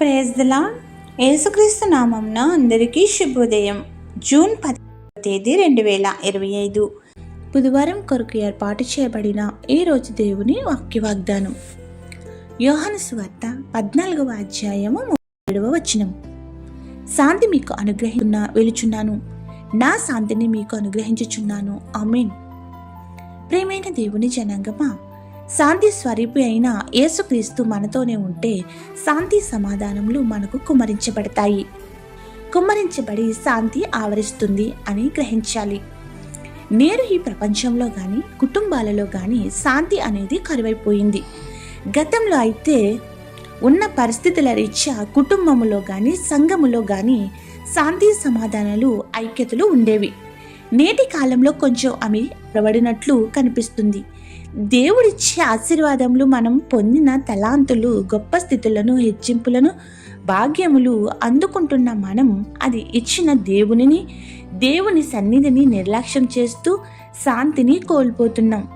ప్రేజ్దలా యేసుక్రీస్తు నామంన అందరికీ శుభోదయం. జూన్ పది తేదీ రెండు వేల ఇరవై ఐదు. బుధవారం కొరకు ఏర్పాటు చేయబడిన ఈ రోజు దేవుని వాక్య వాగ్దానం యోహాను సువార్త పద్నాలుగవ అధ్యాయము ఏడవ వచనం. శాంతి మీకు అనుగ్రహిస్తున్నా వెలుచున్నాను. నా శాంతిని మీకు అనుగ్రహించుచున్నాను. ఆమెన్. ప్రేమైన దేవుని జనాంగమా శాంతి స్వరూపి అయిన యేసుక్రీస్తు మనతోనే ఉంటే శాంతి సమాధానములు మనకు కుమ్మరించబడతాయి కుమ్మరించబడి శాంతి ఆవరిస్తుంది అని గ్రహించాలి. నేడు ఈ ప్రపంచంలో కానీ కుటుంబాలలో కానీ శాంతి అనేది కరువైపోయింది. గతంలో అయితే ఉన్న పరిస్థితుల రీత్యా కుటుంబములో కానీ సంఘములో కానీ శాంతి సమాధానాలు ఐక్యతలు ఉండేవి. నేటి కాలంలో కొంచెం అవి అలవడినట్లు కనిపిస్తుంది. దేవుడిచ్చే ఆశీర్వాదములు మనం పొందిన తలాంతులు గొప్ప స్థితులను హెచ్చింపులను భాగ్యములు అందుకుంటున్న మనం అది ఇచ్చిన దేవునిని దేవుని సన్నిధిని నిర్లక్ష్యం చేస్తూ శాంతిని కోల్పోతున్నాం.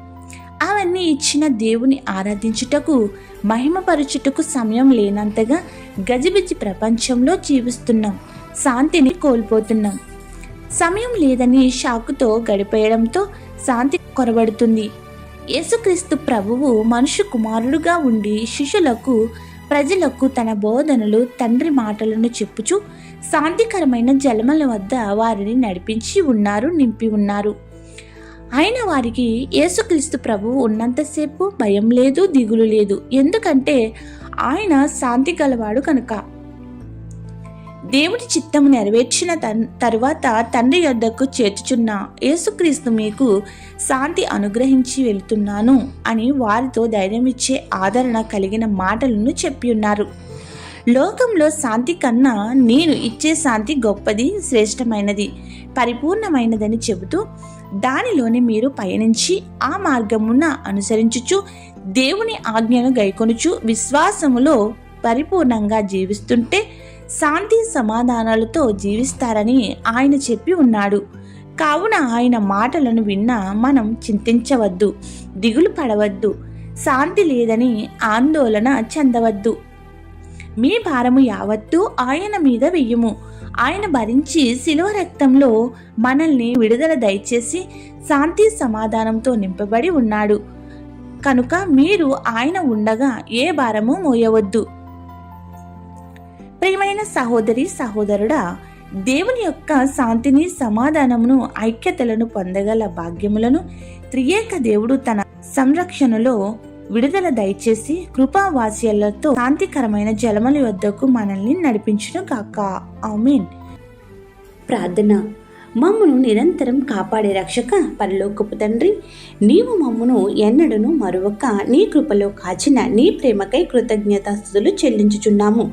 అవన్నీ ఇచ్చిన దేవుని ఆరాధించుటకు మహిమపరచుటకు సమయం లేనంతగా గజిబిజి ప్రపంచంలో జీవిస్తున్నాం. శాంతిని కోల్పోతున్నాం. సమయం లేదని షాకుతో గడిపేయడంతో శాంతి కొరబడుతుంది. యేసుక్రీస్తు ప్రభువు మనుషు కుమారుడుగా ఉండి శిష్యులకు ప్రజలకు తన బోధనలు తండ్రి మాటలను చెప్పుచు శాంతికరమైన జలమల వద్ద వారిని నడిపించి ఉన్నారు నింపి ఉన్నారు. అయిన వారికి యేసుక్రీస్తు ప్రభువు ఉన్నంతసేపు భయం లేదు దిగులు లేదు. ఎందుకంటే ఆయన శాంతి గలవాడు కనుక. దేవుడి చిత్తము నెరవేర్చిన తన్ తరువాత తండ్రి యొద్దకు చేర్చుచున్న యేసుక్రీస్తు మీకు శాంతి అనుగ్రహించి వెళుతున్నాను అని వారితో ధైర్యం ఇచ్చే ఆదరణ కలిగిన మాటలను చెప్పి ఉన్నారు. లోకంలో శాంతి కన్నా నేను ఇచ్చే శాంతి గొప్పది శ్రేష్టమైనది పరిపూర్ణమైనదని చెబుతూ దానిలోనే మీరు పయనించి ఆ మార్గమున అనుసరించుచు దేవుని ఆజ్ఞను గైకొనుచు విశ్వాసములో పరిపూర్ణంగా జీవిస్తుంటే శాంతి సమాధానాలతో జీవిస్తారని ఆయన చెప్పి ఉన్నాడు. కావున ఆయన మాటలను విన్నా మనం చింతించవద్దు దిగులు పడవద్దు శాంతి లేదని ఆందోళన చెందవద్దు. మీ భారము యావత్తు ఆయన మీద వెయ్యము ఆయన భరించి శిలువ రక్తంలో మనల్ని విడుదల దయచేసి శాంతి సమాధానంతో నింపబడి ఉన్నాడు. కనుక మీరు ఆయన ఉండగా ఏ భారము మోయవద్దు. ప్రియమైన సహోదరి సహోదరుడా దేవుని యొక్క శాంతిని సమాధానమును ఐక్యతలను పొందగల భాగ్యములను త్రియేక దేవుడు తన సంరక్షణలో విడుదల దయచేసి కృపావాస్యలతో శాంతికరమైన జలముల వద్దకు మనల్ని నడిపించును కాక ఆమెన్. ప్రార్థన. మమ్మను నిరంతరం కాపాడే రక్షక పరలోకపు తండ్రి నీవు మమ్మను ఎన్నడను మరొక నీ కృపలో కాచిన నీ ప్రేమకై కృతజ్ఞతాస్థుతులు చెల్లించుచున్నాము.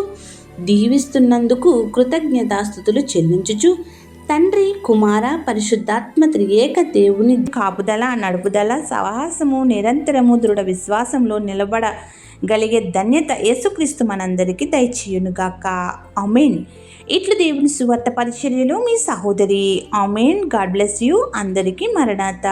దీవిస్తున్నందుకు కృతజ్ఞతాస్థుతులు చెల్లించుచు తండ్రి కుమార పరిశుద్ధాత్మ త్రియేక దేవుని కాపుదల నడుపుదల సాహసము నిరంతరము దృఢ విశ్వాసంలో నిలబడగలిగే ధన్యత యేసుక్రీస్తు మనందరికీ దయచేయునుగాక. అమేన్ ఇట్లు దేవుని సువార్త పరిచర్యలో మీ సహోదరి అమేన్ గాడ్ బ్లెస్ యూ. అందరికీ మరణాత.